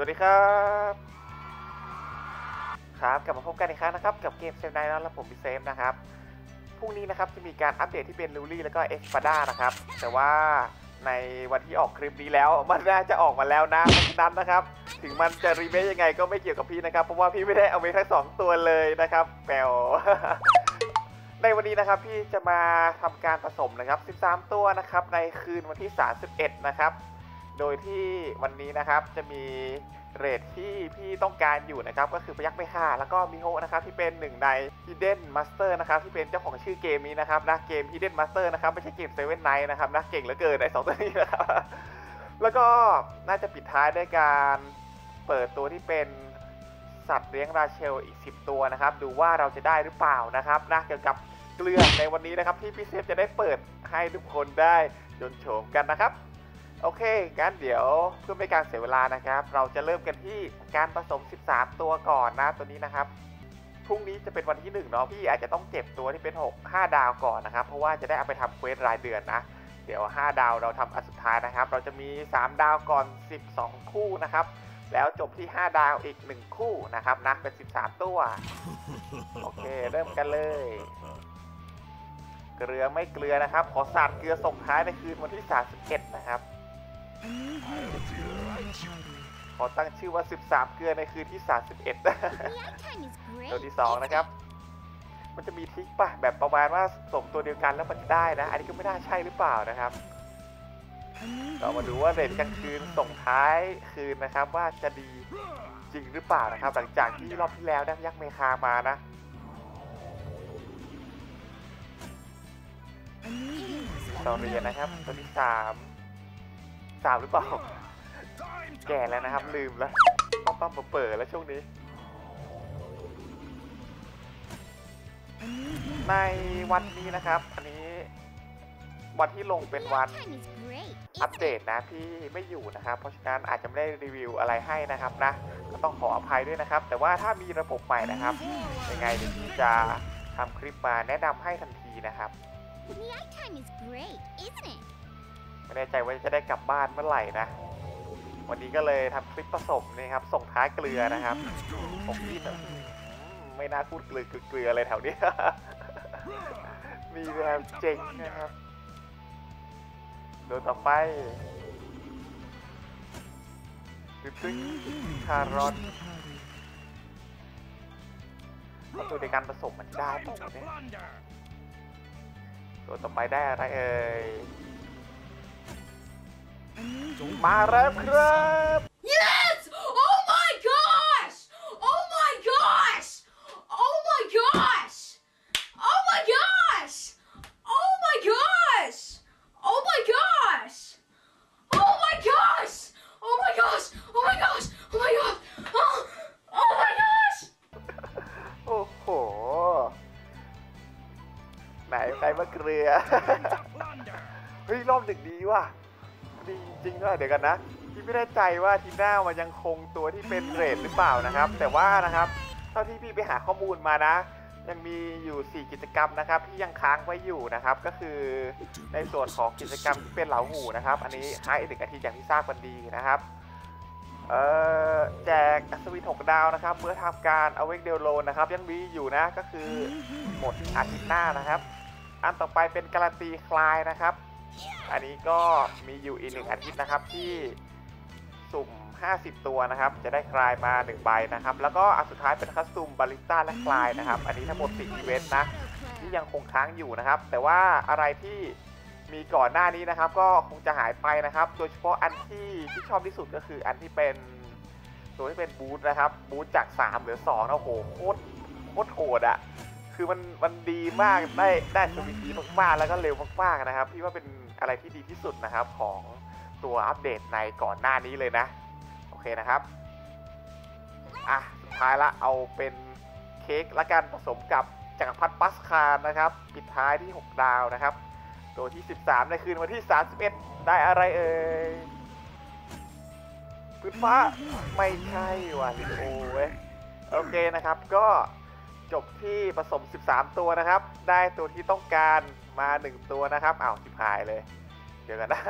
วัสดีครับ ครับกลับมาพบกันอีกครั้งนะครับ กับเกมเซฟไนท์แล้วผมพี่เซฟนะครับพรุ่งนี้นะครับจะมีการอัปเดตที่เป็นลูลี่แล้วก็เอ็กซ์ปาด้านะครับ แต่ว่าในวันที่ออกคลิปนี้แล้ว มันน่าจะออกมาแล้วนะเพราะฉะนั้นนะครับ ถึงมันจะรีเมคยังไงก็ไม่เกี่ยวกับพี่นะครับ เพราะว่าพี่ไม่ได้เอาไปทั้งสองตัวเลยนะครับแปลในวันนี้นะครับพี่จะมาทำการผสมนะครับ 13 ตัวนะครับในคืนวันที่ 31 นะครับ โดยที่วันนี้นะครับจะมี เรทที่พี่ต้องการอยู่นะครับ ก็คือพยักไม่ฆ่า แล้วก็มิโฮะนะครับที่เป็นหนึ่งใน Hidden Master นะครับที่เป็นเจ้าของชื่อเกมนี้นะครับนะเกม Hidden Master นะครับไม่ใช่เกม Seven Night นะครับนะเก่งเหลือเกินไอ้สองตัวนี้นะครับแล้วก็น่าจะปิดท้ายด้วยการเปิดตัวที่เป็นสัตว์เลี้ยงราเชลอีก 10 ตัวนะครับ ดูว่าเราจะได้หรือเปล่านะครับนะเกี่ยวกับเกลือในวันนี้นะครับที่พี่เซฟจะได้เปิดให้ทุกคนได้ยนโฉมกันนะครับ โอเคงั้นเดี๋ยวเพื่อไม่การเสียเวลานะครับ เราจะเริ่มกันที่การผสม 13 ตัวก่อนนะตัวนี้นะครับพรุ่งนี้จะเป็นวันที่1เนาะพี่อาจจะต้องเก็บตัวที่เป็น 6 5 ดาวก่อนนะครับ เพราะว่าจะได้เอาไปทำเควสรายเดือนนะเดี๋ยว 5 ดาวเราทำอันสุดท้ายนะครับ เราจะมี 3 ดาวก่อน 12 คู่นะครับ แล้วจบที่ 5 ดาวอีก 1 คู่นะครับนะเป็น 13 ตัว โอเค เริ่มกันเลย เกลือไม่เกลือนะครับ ขอสาดเกลือส่งท้ายในคืนวันที่ 31 นะครับ ขอตั้งชื่อว่า 13 เกลือในคืนที่ 31 ตัวที่ 2 นะครับ มันจะมีทริกป่ะ แบบประมาณว่าสมตัวเดียวกันแล้วมันได้นะ อันนี้ก็ไม่น่าใช่หรือเปล่านะครับ เรามาดูว่าเรทกลางคืนส่งท้ายคืนนะครับ ว่าจะดีจริงหรือเปล่านะครับ หลังจากที่รอบที่แล้วนะยักษ์เมคามานะเราเรียนนะครับตัวที่สาม สามหรือเปล่า แก่แล้วนะครับ ลืมแล้วป้อมป้อมเปิดแล้วช่วงนี้ ในวันนี้นะครับ อันนี้วันที่ลงเป็นวันอัปเดตนะพี่ไม่อยู่นะครับ เพราะฉะนั้นอาจจะไม่ได้รีวิวอะไรให้นะครับนะก็ต้องขออภัยด้วยนะครับ แต่ว่าถ้ามีระบบใหม่นะครับยังไงเดี๋ยวพี่จะทำคลิปมาแนะนำให้ทันทีนะครับ ไม่แน่ใจว่าจะได้กลับบ้านเมื่อไหร่นะ วันนี้ก็เลยทำคลิปผสมนี่ครับ ส่งท้ายเกลือนะครับ ผมพี่แบบอืมไม่น่าพูดเกลือเกลืออะไรแถวนี้ มีแววเจ๋งนะครับโดนต่อไปตึ๊ดตึ๊ดคารอทเอาตัวในการผสมมันได้ตรงนี้ตัวต่อไปได้อะไรเอ่ย มาแล้วครับ Yes! Oh my gosh! Oh my gosh! Oh my gosh! Oh my gosh! Oh my gosh! Oh my gosh! Oh my gosh! Oh my gosh! Oh my gosh! Oh my god! Oh, oh my gosh! โอ้โห ไหนใครมาเกลือ เฮ้ย รอบหนึ่งดีว่ะ ดีจริงด้วยเดี๋ยวกันนะพี่ไม่แน่ใจว่าทีหน้ามันยังคงตัวที่เป็นเรทหรือเปล่านะครับ แต่ว่านะครับเท่าที่พี่ไปหาข้อมูลมานะ ยังมีอยู่ 4 กิจกรรมนะครับ ที่ยังค้างไว้อยู่นะครับ ก็คือในส่วนของกิจกรรมที่เป็นเหลาหูนะครับ อันนี้ให้อีกหนึ่งอาทิตย์อย่างที่ทราบกันดีนะครับเอ่อแจกอัศวินหกดาวนะครับเมื่อทำการเอาเวกเดลโลนนะครับ ยังมีอยู่นะก็คือหมดอาทิตย์หน้านะครับ อันต่อไปเป็นการันตีคลายนะครับ อันนี้ก็มีอยู่อีกหนึ่งอาทิตย์นะครับที่สุ่ม 50 ตัวนะครับ จะได้คลายมา1ใบนะครับ แล้วก็อันสุดท้ายเป็นคัสตูมบาริสต้าและคลายนะครับ อันนี้ทั้งหมด4อีเวนต์นะ ที่ยังคงค้างอยู่นะครับ แต่ว่าอะไรที่มีก่อนหน้านี้นะครับ ก็คงจะหายไปนะครับ โดยเฉพาะอันที่ที่ชอบที่สุดก็คืออันที่เป็นตัวที่เป็นบูธนะครับ บูธจาก 3หลือ2นะโอ้โหโคตรโคตรโหดอะ คือมันมันดีมากได้ได้สวิตดีมากๆ แล้วก็เร็วมากๆนะครับ พี่ว่าเป็นอะไรที่ดีที่สุดนะครับของตัวอัปเดตในก่อนหน้านี้เลยนะ โอเคนะครับ อะสุดท้ายละเอาเป็นเค้กละกันผสมกับจักรพรรดิปัสคารนะครับ ปิดท้ายที่ 6 ดาวนะครับ ตัวที่ 13 ในคืนวันที่ 31 ได้อะไรเอ่ยพื้นฟ้าไม่ใช่ว่ะลิโอเว้ยโอเคนะครับก็ จบที่ผสม 13 ตัวนะครับ ได้ตัวที่ต้องการมา 1 ตัวนะครับอ้าวิบหายเลย เดี๋ยวกันนะ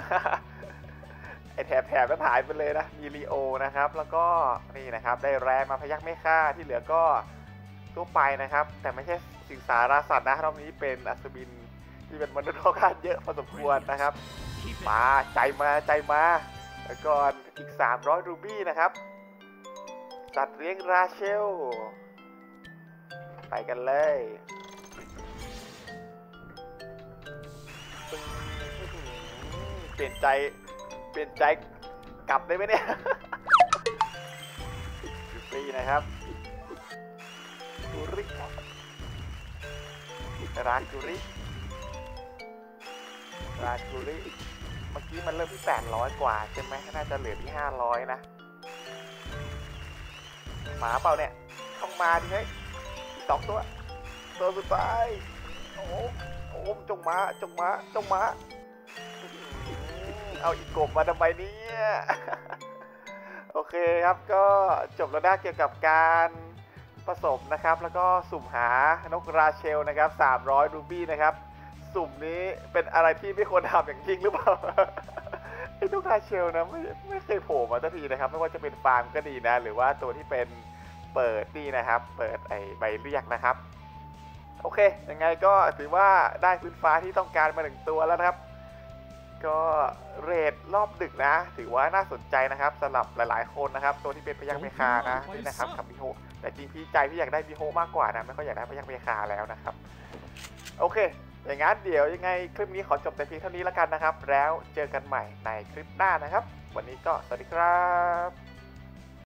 ไอแถบแถบนั้นหายไปเลยนะ มีลีโอนะครับ แล้วก็นี่นะครับ ได้แรงมาพยักไม่ฆ่าที่เหลือก็ทั่วไปนะครับ แต่ไม่ใช่สิงสาราสัตว์นะรอบนี้เป็นอัศวินที่เป็นมนุษย์ค่อนข้างเยอะพอสมควรนะครับ มาใจมาใจมาแล้วก่อนอีก 300 รูบี้นะครับสัตว์เลี้ยงราเชล ไปกันเลยเปลี่ยนใจ เปลี่ยนใจกลับได้ไหมเนี่ยฟรีนะครับกุริรากุริร้านกุริเมื่อกี้มันเริ่มที่ 800 กว่าใช่ไหมน่าจะเหลือที่ 500 นะ หมาเปล่าเนี่ย ต้องมาดิเฮ้ย สองตัวตัวสุดท้ายโอ้โอ้จงมาจงมาจงมาอื้อหือเอาอีกกบมาทำไมเนี่ยโอเคครับก็จบแล้วนะเกี่ยวกับการผสมนะครับ แล้วก็สุ่มหานกราเชลนะครับ 300รูบี้นะครับ สุ่มนี้เป็นอะไรที่ไม่ควรทำอย่างยิ่งหรือเปล่าไอ้นกราเชลนะไม่ไม่เคยโผล่มาสักทีนะครับ ไม่ว่าจะเป็นฟาร์มก็ดีนะ หรือว่าตัวที่เป็น เปิดนี่นะครับ เปิดไอใบเรียกนะครับ โอเค ยังไงก็ถือว่าได้พื้นฟ้าที่ต้องการมาหนึ่งตัวแล้วนะครับ ก็เรทรอบดึกนะ ถือว่าน่าสนใจนะครับสำหรับหลาย ๆ คนนะครับ ตัวที่เป็นพยักเมคานะนี่นะครับกับมิโฮแต่จริงพี่ใจพี่อยากได้มิโฮมากกว่านะไม่ค่อยอยากได้พยักเมคาแล้วนะครับ โอเคอย่างนั้นเดี๋ยวยังไงคลิปนี้ขอจบแต่เพียงเท่านี้แล้วกันนะครับ แล้วเจอกันใหม่ในคลิปหน้านะครับ วันนี้ก็สวัสดีครับ